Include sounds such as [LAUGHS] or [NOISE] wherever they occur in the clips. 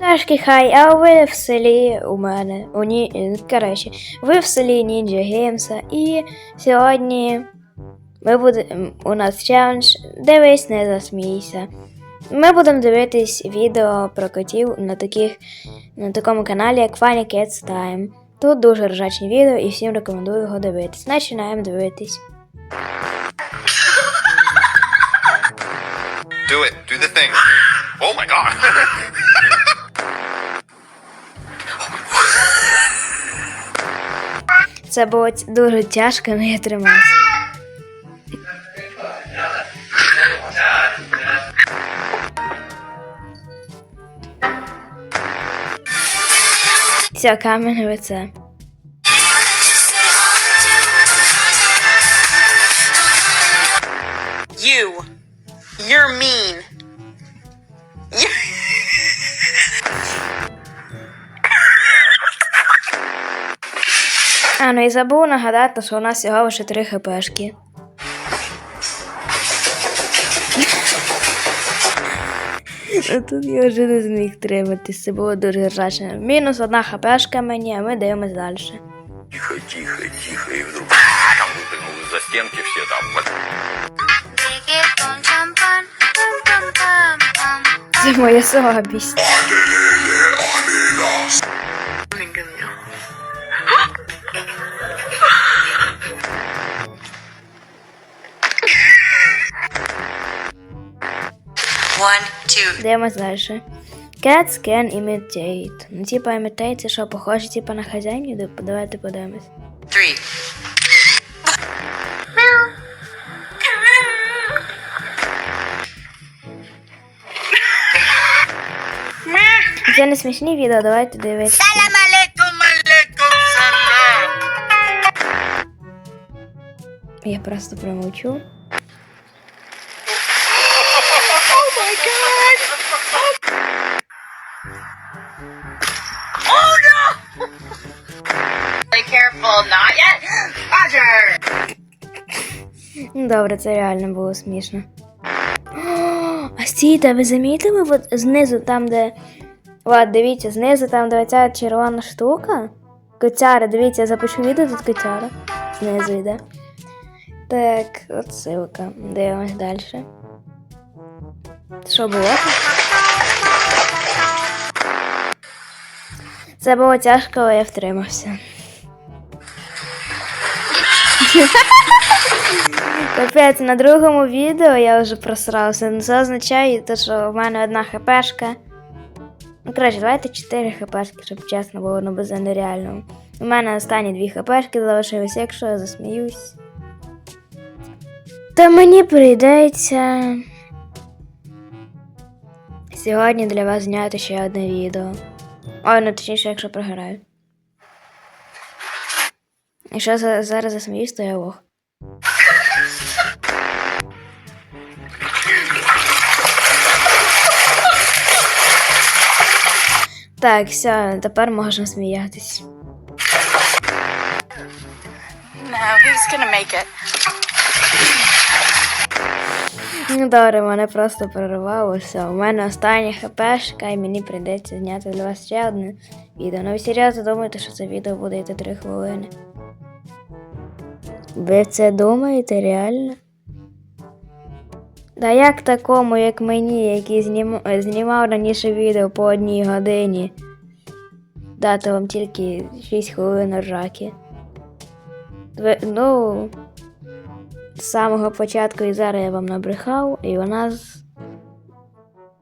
Ташки хай, а ви в селі у мене. У ні... Коротше, ви в селі Ninja Геймса і сьогодні ми буде... у нас челендж Дивись, не засмійся. Ми будемо дивитись відео про котів на, таких... на такому каналі, як Funny Cats Time. Тут дуже ржачні відео і всім рекомендую його дивитись. Починаємо дивитись. Do it. Do the thing. Oh my god. [LAUGHS] Це було дуже тяжко, але я тримався. Все, камінь лице. You. You're mean. А, ну і забув нагадати, що у нас всього лише три хпшки. Ну, Тут я вже не зміг триматись, це було дуже ржачно. Мінус одна хпшка мені, а ми дивимось далі. Тихо, тихо, тихо. И вдруг там выпрыгнули за стенки все там. Це моя слабість. Дивимось далі. Cats can imitate. Ну, типа imitate, це що, похоже, типа на хазяїнів? Давайте подивимось. three. Це не смішні відео, давайте дивитися. Salam alaikum, alaikum salam. Я просто промовчу. Добре, це реально було смішно. А стійте, ви замітили от знизу там, де. От, дивіться, знизу там, де ця червона штука. Котяра, дивіться, я запишу відео тут котяра. Знизу йде. Так, от ссылка. Дивимось далі. Що було? Це було тяжко, але я втримався. Капець, на другому відео я вже просрався. Ну, Це означає, те, що в мене одна хпшка. Ну, коротше, давайте 4 хпшки, щоб чесно було, ну без нереального. У мене останні дві хпшки залишилися, якщо я засміюсь. То мені прийдеться. Сьогодні для вас зняти ще одне відео. Ой, ну точніше, якщо програю. Якщо за- зараз засміюсь, то я лох. Так, все, тепер можна сміятись. No, he's gonna make it. Ну добре, мене просто перервало все. У мене остання хпшка, і мені прийдеться зняти для вас ще одне відео. Ну ви серйозно думаєте, що це відео буде йти 3 хвилини? Ви це думаєте реально? Та як такому, як мені, який знім... знімав раніше відео по одній годині, дати вам тільки 6 хвилин ржаки? Ви, ну, з самого початку і зараз я вам набрехав, і у нас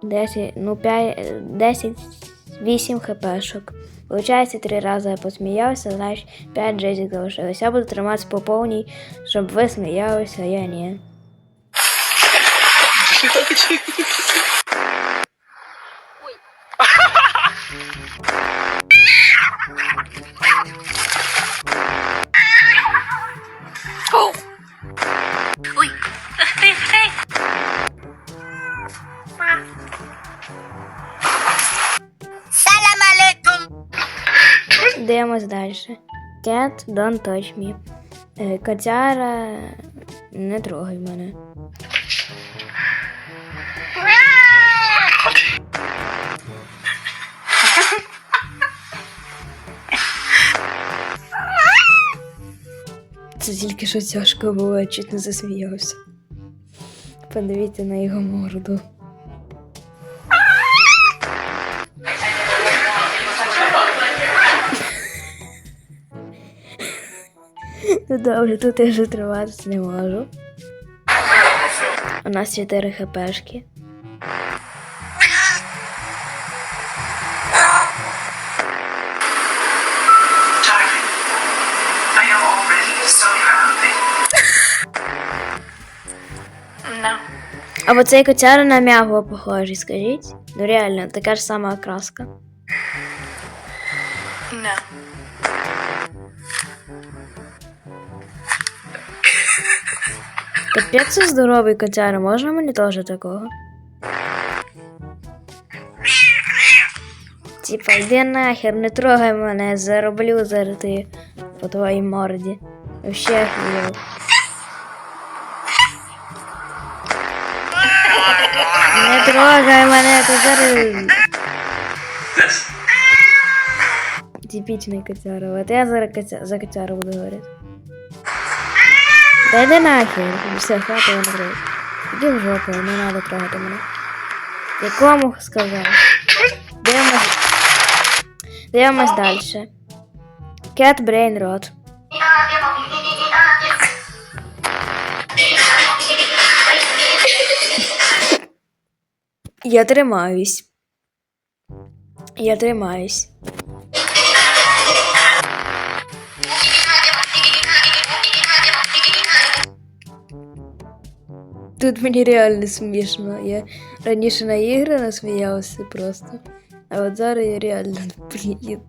10, ну 5, 10, 8 хпшок. Получається, три рази я посміявся, значить 5 джезік залишилось. Я буду триматися по повній, щоб ви сміялися, а я ні. Дивимось далі. Cat, don't touch me. Котяра не трогай мене. Це тільки що тяжко було, я чуть не засміявся. Подивіться на його морду. Ну добре, тут я вже триватися не можу. У нас 4 хпшки. Darling, I am already so happy. No. А вот цей котяра на м'ягого похожий, скажіть? Ну реально, така ж сама окраска. No. Капець це здоровий котяра, можна мені теж такого? Типа, йди нахер, не трогай мене, зароблю зараз ти по твоїй морді. Вообще охуєв. Не трогай мене, ти зараз. Типічний котяра. От я зараз котя... за котяру буду говорити. Та йди нахер. Все, хватить я не трогаю. Іди в жопу, не треба трогати мене. Якому сказав? Дивимось. Дивимось далі. Cat Brain Rot. Я тримаюсь. Я тримаюсь. Тут мені реально смішно. Я раніше на ігри насміявся просто. А от зараз я реально [LAUGHS] блін,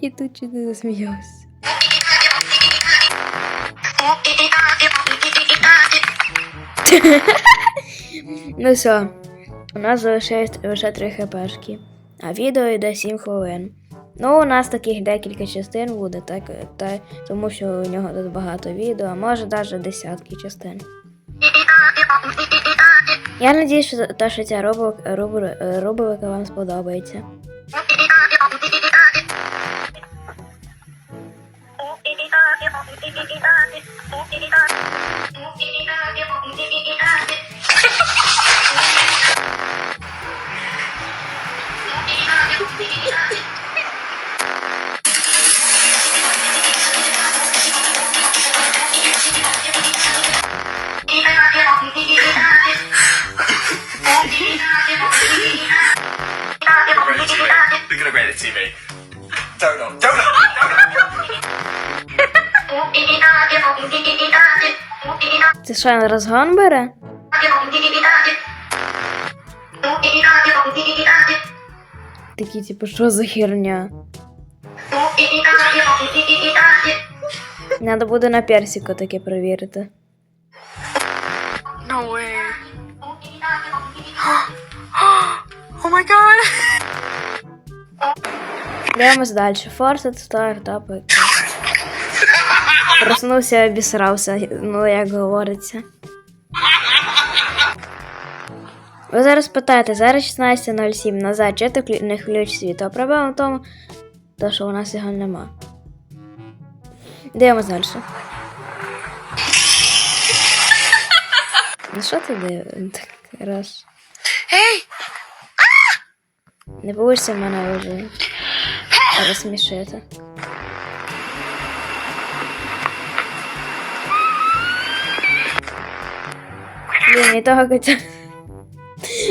я тут чуть не засміявся. Ну все, у нас залишається лише 3 хпшки, а відео йде 7 хвилин. Ну, у нас таких декілька частин буде, так, та, тому що у нього тут багато відео, а може навіть десятки частин. Я надіюсь, що та, що ця рубрика, руб... руб... вам сподобається. Це що, на розгон бере? Такі, типу, що за херня? Надо буде на персику таке перевірити. No way. [GASPS] oh my god. Дивимось далі. Forced Startup. Проснувся, обісрався, ну як говориться. Ви зараз питаєте, зараз 16.07 назад, чи ти не ключ світу? А проблема в тому, то, що у нас його нема. Дивимось далі. Ну що ти дивишся? Так, раз. Hey. Не боїшся мене вже розсмішити. Блін, і того котя.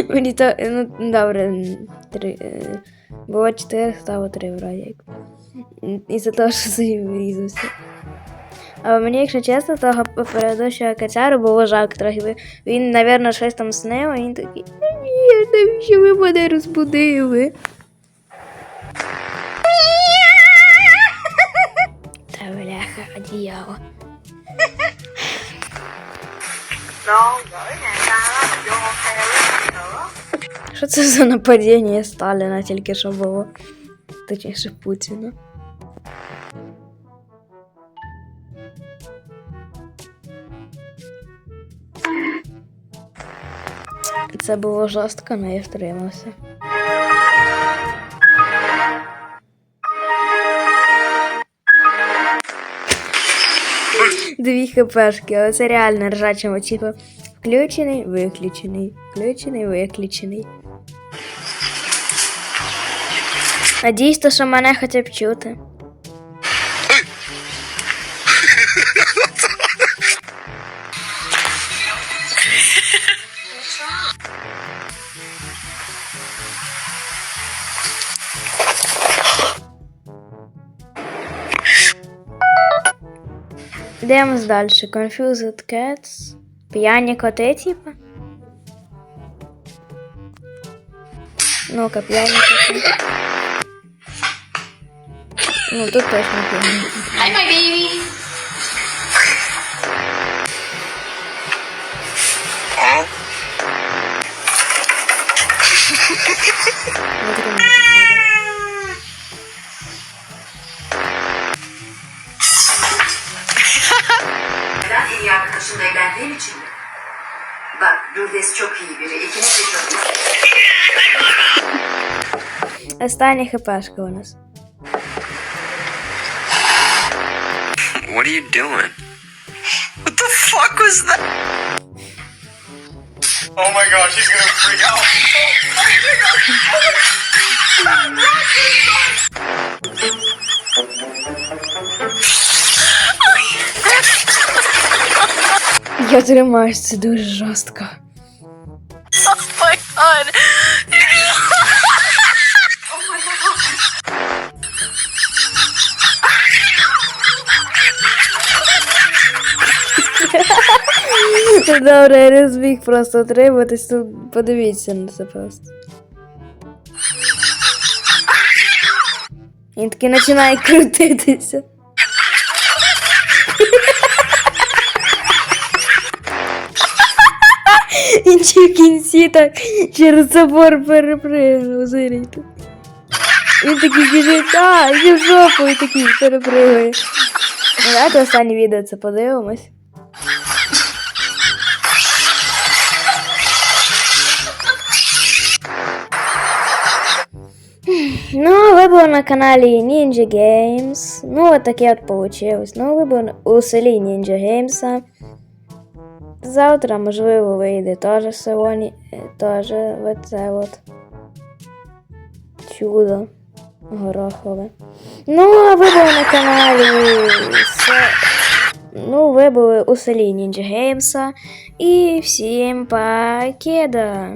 Мені то, ну, добре, три. е, Було чотири, стало три вроді. І за того, що собі вирізався. А мені, якщо чесно, того передущого качару було жалко трохи. Він, напевно, щось там снив, а він такий. «Ну Ні, навіщо ви мене розбудили? Та бляха, одіяло. Що це за нападіння Сталіна тільки що було? Точніше Путіна. Це було жорстко, але я втримався. Дві хпшки, але це реально ржачимо, типу, включений, виключений, включений, виключений. Надіюсь, то, що мене хоча б чути. Йдемо далі. Confused Cats. П'яні коти, типа. Ну-ка, п'яні коти. Ну, тут точно п'яні. Hi, my baby. Остання хпшка у нас. What are you doing? What the fuck was that? Oh my gosh, he's gonna freak out. Я тримаюсь, це дуже жорстко. Oh my god. Добре, я не зміг просто отриматись, тут подивіться на це просто. Він таки починає крутитися. Ще в кінці так через забор перепригнув, зирійте. Він такий біжить, а, йди в жопу, і такий перепригує. Ну, давайте останнє відео це подивимось. Ну, ви на каналі Ninja Games. Ну, от таке от получилось. Ну, ви були у селі Ninja Games. Завтра, можливо, вийде теж сьогодні. е, Теж оце от. Чудо. Горохове. Ну, а ви на каналі. Ну, ви були у селі Ninja Games. І всім покеда!